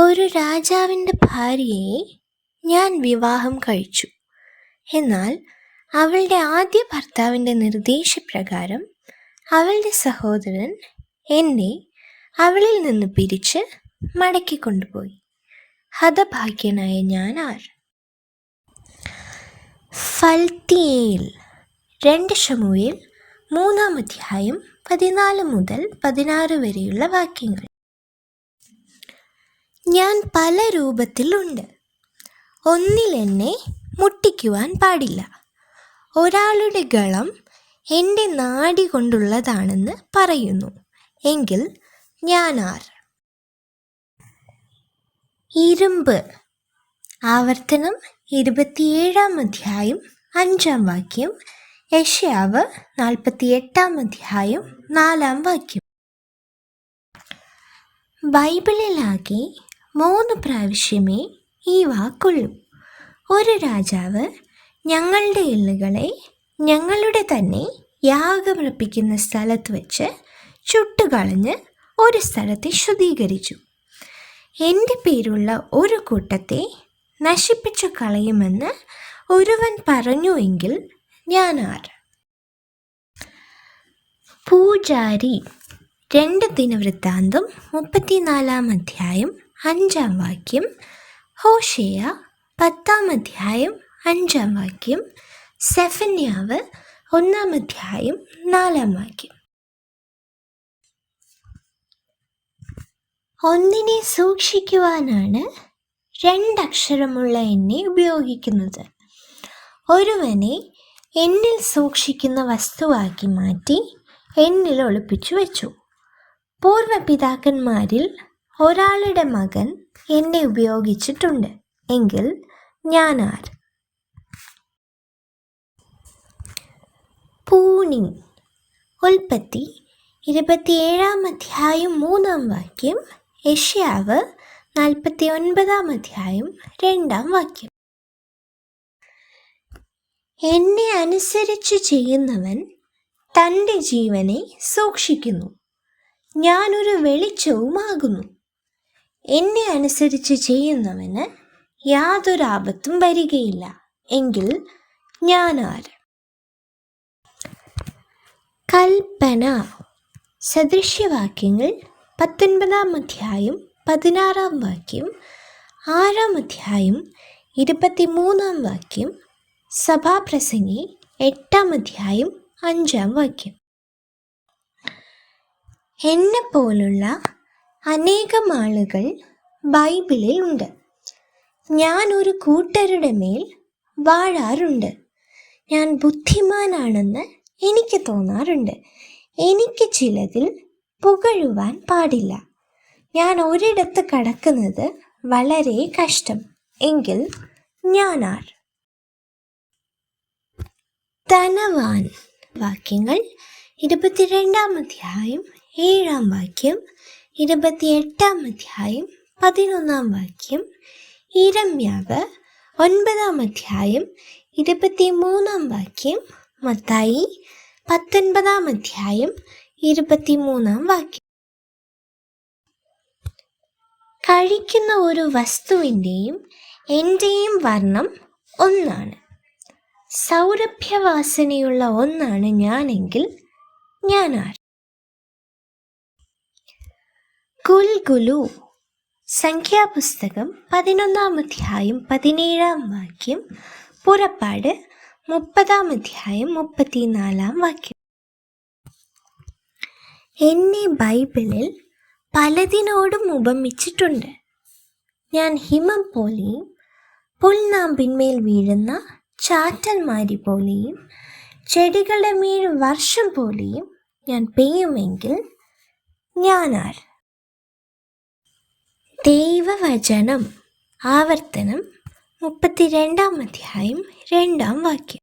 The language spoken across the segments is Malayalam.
ഒരു രാജാവിന്റെ ഭാര്യയെ ഞാൻ വിവാഹം കഴിച്ചു. എന്നാൽ അവളുടെ ആദ്യ ഭർത്താവിന്റെ നിർദ്ദേശപ്രകാരം അവളുടെ സഹോദരൻ എന്നെ അവളിൽ നിന്ന് പിരിച്ച് മടക്കിക്കൊണ്ടുപോയി ഹതഭാഗ്യനായ ഞാൻ ആർ. ഫൽത്തിയേൽ രണ്ട് ഷമുവിൽ മൂന്നാം അധ്യായം പതിനാല് മുതൽ പതിനാറ് വരെയുള്ള വാക്യങ്ങൾ. ഞാൻ പല രൂപത്തിലുണ്ട്. ഒന്നിൽ എന്നെ മുട്ടിക്കുവാൻ പാടില്ല. ഒരാളുടെ ഗളം എന്റെ നാടി കൊണ്ടുള്ളതാണെന്ന് പറയുന്നു. എങ്കിൽ ഞാൻ ആർ? ഇരുമ്പ്. ആവർത്തനം ഇരുപത്തിയേഴാം അധ്യായം അഞ്ചാം വാക്യം യഷ്യാവ് നാൽപ്പത്തിയെട്ടാം അധ്യായം നാലാം വാക്യം. ബൈബിളിലാകെ മൂന്ന് പ്രാവശ്യമേ ഈ വാക്കുള്ളൂ. ഒരു രാജാവ് ഞങ്ങളുടെ എല്ലുകളെ ഞങ്ങളുടെ തന്നെ യാഗമർപ്പിക്കുന്ന സ്ഥലത്ത് വെച്ച് ചുട്ടുകളഞ്ഞ് ഒരു സ്ഥലത്തെ ശുദ്ധീകരിച്ചു. എന്റെ പേരുള്ള ഒരു കൂട്ടത്തെ നശിപ്പിച്ചു കളയുമെന്ന് ഒരുവൻ പറഞ്ഞുവെങ്കിൽ ഞാൻ ആര് പൂജാരി രണ്ട് ദിനവൃത്താന്തം മുപ്പത്തിനാലാം അധ്യായം അഞ്ചാം വാക്യം ഹോഷേയ പത്താം അധ്യായം അഞ്ചാം വാക്യം സെഫന്യാവ് ഒന്നാം അധ്യായം നാലാം വാക്യം. ഒന്നിനെ സൂക്ഷിക്കുവാനാണ് രണ്ടക്ഷരമുള്ള എന്നെ ഉപയോഗിക്കുന്നത്. ഒരുവനെ എന്നിൽ സൂക്ഷിക്കുന്ന വസ്തുവാക്കി മാറ്റി എന്നിൽ ഒളിപ്പിച്ചു വെച്ചു. പൂർവപിതാക്കന്മാരിൽ ഒരാളുടെ മകൻ എന്നെ ഉപയോഗിച്ചിട്ടുണ്ട്. എങ്കിൽ ഞാൻ ആർ പൂണി ഉൽപ്പത്തി ഇരുപത്തിയേഴാം അധ്യായം മൂന്നാം വാക്യം. യഷ്യാവ് നാൽപ്പത്തി ഒൻപതാം അധ്യായം രണ്ടാം വാക്യം. എന്നെ അനുസരിച്ച് ചെയ്യുന്നവൻ തന്റെ ജീവനെ സൂക്ഷിക്കുന്നു. ഞാനൊരു വെളിച്ചവുമാകുന്നു. എന്നെ അനുസരിച്ച് ചെയ്യുന്നവന് യാതൊരു ആപത്തും വരികയില്ല. എങ്കിൽ ഞാൻ ആര്? കൽപ്പന. സദൃശ്യവാക്യങ്ങൾ പത്തൊൻപതാം അധ്യായം പതിനാറാം വാക്യം ആറാം അധ്യായം ഇരുപത്തിമൂന്നാം വാക്യം സഭാപ്രസംഗി എട്ടാം അധ്യായം അഞ്ചാം വാക്യം. എന്നെ പോലുള്ള അനേകം ആളുകൾ ബൈബിളിൽ ഉണ്ട്. ഞാൻ ഒരു കൂട്ടരുടെ മേൽ വാഴാറുണ്ട്. ഞാൻ ബുദ്ധിമാനാണെന്ന് എനിക്ക് തോന്നാറുണ്ട്. എനിക്ക് ചിലതിൽ പുകഴുവാൻ പാടില്ല. ഞാൻ ഒരിടത്ത് കടക്കുന്നത് വളരെ കഷ്ടം. എങ്കിൽ ഞാനാർ. ധനവാൻ. വാക്യങ്ങൾ ഇരുപത്തിരണ്ടാം അധ്യായം ഏഴാം വാക്യം ഇരുപത്തിയെട്ടാം അധ്യായം പതിനൊന്നാം വാക്യം. ഇരമ്യാവ് ഒൻപതാം അധ്യായം ഇരുപത്തിമൂന്നാം വാക്യം. മത്തായി പത്തൊൻപതാം അധ്യായം ഇരുപത്തിമൂന്നാം വാക്യം. കഴിക്കുന്ന ഒരു വസ്തുവിന്റെയും എന്റെയും വർണം ഒന്നാണ്. സൗരഭ്യവാസനയുള്ള ഒന്നാണ് ഞാനെങ്കിൽ ഞാനാർ. കുൽഗുലു സംഖ്യാപുസ്തകം പതിനൊന്നാം അധ്യായം പതിനേഴാം വാക്യം പുറപ്പാട് മുപ്പതാം അധ്യായം മുപ്പത്തിനാലാം വാക്യം. എന്നെ ബൈബിളിൽ പലതിനോടും ഉപമിച്ചിട്ടുണ്ട്. ഞാൻ ഹിമം പോലെയും പുൽനാമ്പിന്മേൽ വീഴുന്ന ചാറ്റൽമാരി പോലെയും ചെടികളുടെ മേൽ വർഷം പോലെയും ഞാൻ പെയ്യുമെങ്കിൽ ഞാനാർ ദൈവവചനം. ആവർത്തനം മുപ്പത്തിരണ്ടാം അധ്യായം രണ്ടാം വാക്യം.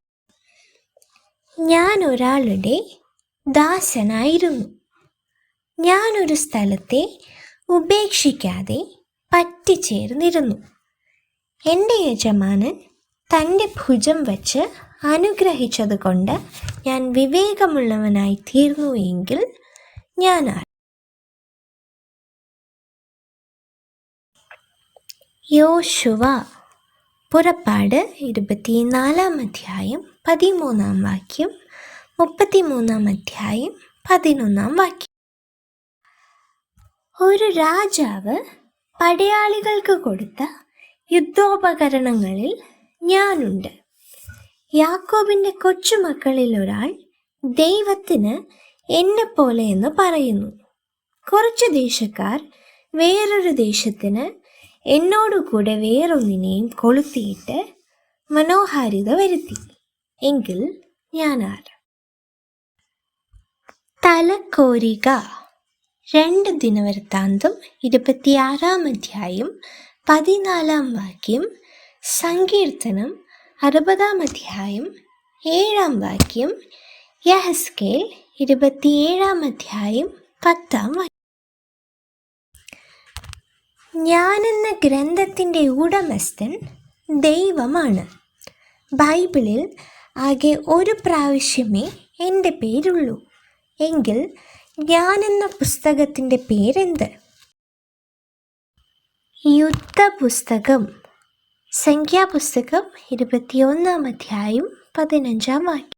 ഞാൻ ഒരാളുടെ ദാസനായിരുന്നു. ഞാനൊരു സ്ഥലത്തെ ഉപേക്ഷിക്കാതെ പറ്റിച്ചേർന്നിരുന്നു. എന്റെ യജമാനൻ തന്റെ ഭുജം വച്ച് അനുഗ്രഹിച്ചതുകൊണ്ട് ഞാൻ വിവേകമുള്ളവനായി തീർന്നു എങ്കിൽ ഞാൻ യോശുവ. പുറപ്പാട് ഇരുപത്തിനാലാം അധ്യായം പതിമൂന്നാം വാക്യം മുപ്പത്തിമൂന്നാം അധ്യായം പതിനൊന്നാം വാക്യം. ഒരു രാജാവ് പടയാളികൾക്ക് കൊടുത്ത യുദ്ധോപകരണങ്ങളിൽ ഞാനുണ്ട്. യാക്കോബിന്റെ കൊച്ചുമക്കളിൽ ഒരാൾ ദൈവത്തിന് എന്നെ പോലെ എന്ന് പറയുന്നു. കുറച്ച് ദേശക്കാർ വേറൊരു ദേശത്തിന് എന്നോടുകൂടെ വേറൊന്നിനെയും കൊളുത്തിയിട്ട് മനോഹാരിത വരുത്തി. എങ്കിൽ ഞാൻ ആര് തലക്കോരിക. രണ്ട് ദിനവൃത്താന്തം ഇരുപത്തിയാറാം അധ്യായം പതിനാലാം വാക്യം സങ്കീർത്തനം അറുപതാം അധ്യായം ഏഴാം വാക്യം യഹസ്കേൽ ഇരുപത്തിയേഴാം അധ്യായം പത്താം വാക്യം. ഞാനെന്ന ഗ്രന്ഥത്തിന്റെ ഉടമസ്ഥൻ ദൈവമാണ്. ബൈബിളിൽ ആകെ ഒരു പ്രാവശ്യമേ എന്റെ പേരുള്ളൂ. എങ്കിൽ ഞാനെന്ന പുസ്തകത്തിന്റെ പേരെന്ത്? യുദ്ധപുസ്തകം. സംഖ്യാപുസ്തകം ഇരുപത്തിയൊന്നാം അധ്യായം പതിനഞ്ചാം വാക്യം.